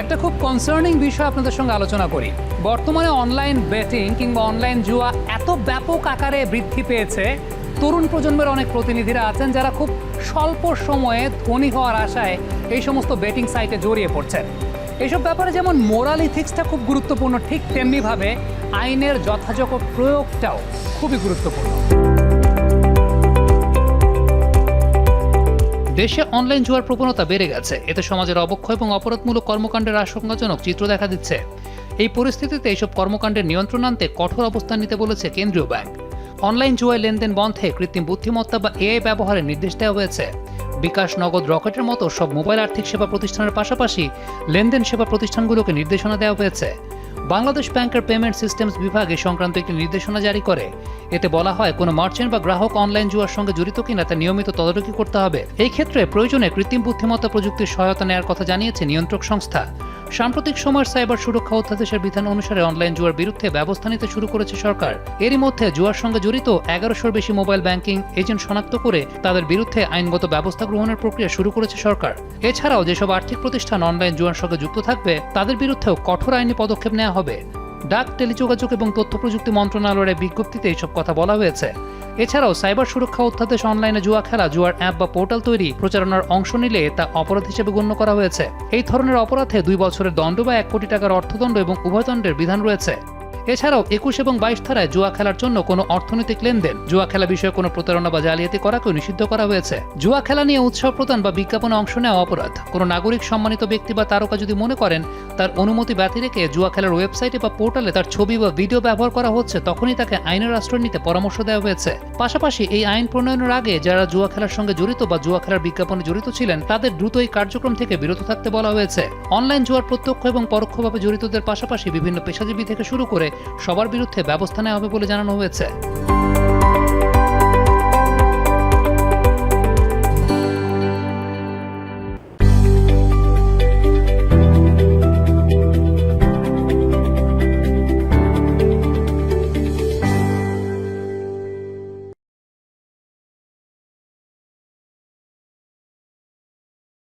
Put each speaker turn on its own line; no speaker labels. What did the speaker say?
একটা খুব কনসার্নিং বিষয় আপনাদের সঙ্গে আলোচনা করি। বর্তমানে অনলাইন বেটিং কিংবা অনলাইন জুয়া এত ব্যাপক আকারে বৃদ্ধি পেয়েছে। তরুণ প্রজন্মের অনেক প্রতিনিধিরা আছেন যারা খুব স্বল্প সময়ে ধনী হওয়ার আশায় এই সমস্ত বেটিং সাইটে জড়িয়ে পড়ছেন। এইসব ব্যাপারে যেমন মোরাল ইথিক্সটা খুব গুরুত্বপূর্ণ, ঠিক তেমনিভাবে আইনের যথাযথ প্রয়োগটাও খুবই গুরুত্বপূর্ণ। দেশে অনলাইন জুয়ার প্রবণতা বেড়ে গেছে। এতে সমাজের অবক্ষয় এবং অপরাধমূলক কর্মকাণ্ডের আশঙ্কাজনক চিত্র দেখা দিচ্ছে। এই পরিস্থিতিতে এইসব কর্মকাণ্ডের নিয়ন্ত্রণ আনতে কঠোর অবস্থান নিতে বলেছে কেন্দ্রীয় ব্যাংক। অনলাইন জুয়ায় লেনদেন বন্ধে কৃত্রিম বুদ্ধিমত্তা বা এআই ব্যবহারের নির্দেশ দেওয়া হয়েছে। বিকাশ নগদ রকেটের মতো সব মোবাইল আর্থিক সেবা প্রতিষ্ঠানের পাশাপাশি লেনদেন সেবা প্রতিষ্ঠানগুলোকে নির্দেশনা দেওয়া হয়েছে। বাংলাদেশ ব্যাংকের পেমেন্ট সিস্টেমস বিভাগে সংক্রান্ত একটি নির্দেশনা জারি করে। এতে বলা হয়, কোনো মার্চেন্ট বা গ্রাহক অনলাইন জুয়ার সঙ্গে জড়িত কিনা তা নিয়মিত তদারকি করতে হবে। এই ক্ষেত্রে প্রয়োজনে কৃত্রিম বুদ্ধিমত্তা প্রযুক্তির সহায়তা নেওয়ার কথা জানিয়েছে নিয়ন্ত্রক সংস্থা। সাম্প্রতিক সময়ের সাইবার সুরক্ষা অধ্যাদেশের বিধান অনুসারে অনলাইন জুয়ার বিরুদ্ধে ব্যবস্থা নিতে শুরু করেছে সরকার। এরই মধ্যে জুয়ার সঙ্গে জড়িত এগারোশোর বেশি মোবাইল ব্যাংকিং এজেন্ট শনাক্ত করে তাদের বিরুদ্ধে আইনগত ব্যবস্থা গ্রহণের প্রক্রিয়া শুরু করেছে সরকার। এছাড়াও যেসব আর্থিক প্রতিষ্ঠান অনলাইন জুয়ার সঙ্গে যুক্ত থাকবে, তাদের বিরুদ্ধেও কঠোর আইনি পদক্ষেপ নেওয়া হবে। ডাক, টেলিযোগাযোগ এবং তথ্য প্রযুক্তি মন্ত্রণালয়ের বিজ্ঞপ্তিতে এইসব কথা বলা হয়েছে। এছাড়াও সাইবার সুরক্ষা অধ্যাদেশ অনলাইনে জুয়া খেলা, জুয়ার অ্যাপ বা পোর্টাল তৈরি প্রচারণার অংশ নিলে তা অপরাধ হিসেবে গণ্য করা হয়েছে। এই ধরনের অপরাধে দুই বছরের দণ্ড বা এক কোটি টাকার অর্থদণ্ড এবং উভয়দণ্ডের বিধান রয়েছে। এছাড়াও একুশ এবং বাইশ ধারায় জুয়া খেলার জন্য কোনো অর্থনৈতিক লেনদেন, জুয়া খেলা বিষয়ে কোনো প্রতারণা বা জালিয়াতি করাকেও নিষিদ্ধ করা হয়েছে। জুয়া খেলা নিয়ে উৎসাহ প্রদান বা বিজ্ঞাপনে অংশ নেওয়া অপরাধ। কোনো নাগরিক, সম্মানিত ব্যক্তি বা তারকা যদি মনে করেন তার অনুমতি ব্যতি রেখে জুয়া খেলার ওয়েবসাইটে বা পোর্টালে তার ছবি বা ভিডিও ব্যবহার করা হচ্ছে, তখনই তাকে আইনের আশ্রয় নিতে পরামর্শ দেওয়া হয়েছে। পাশাপাশি এই আইন প্রণয়নের আগে যারা জুয়া খেলার সঙ্গে জড়িত বা জুয়া খেলার বিজ্ঞাপনে জড়িত ছিলেন, তাদের দ্রুত এই কার্যক্রম থেকে বিরত থাকতে বলা হয়েছে। অনলাইন জুয়ার প্রত্যক্ষ এবং পরোক্ষভাবে জড়িতদের পাশাপাশি বিভিন্ন পেশাজীবী থেকে শুরু করে সবার বিরুদ্ধে ব্যবস্থা নেওয়া হবে বলে জানানো হয়েছে।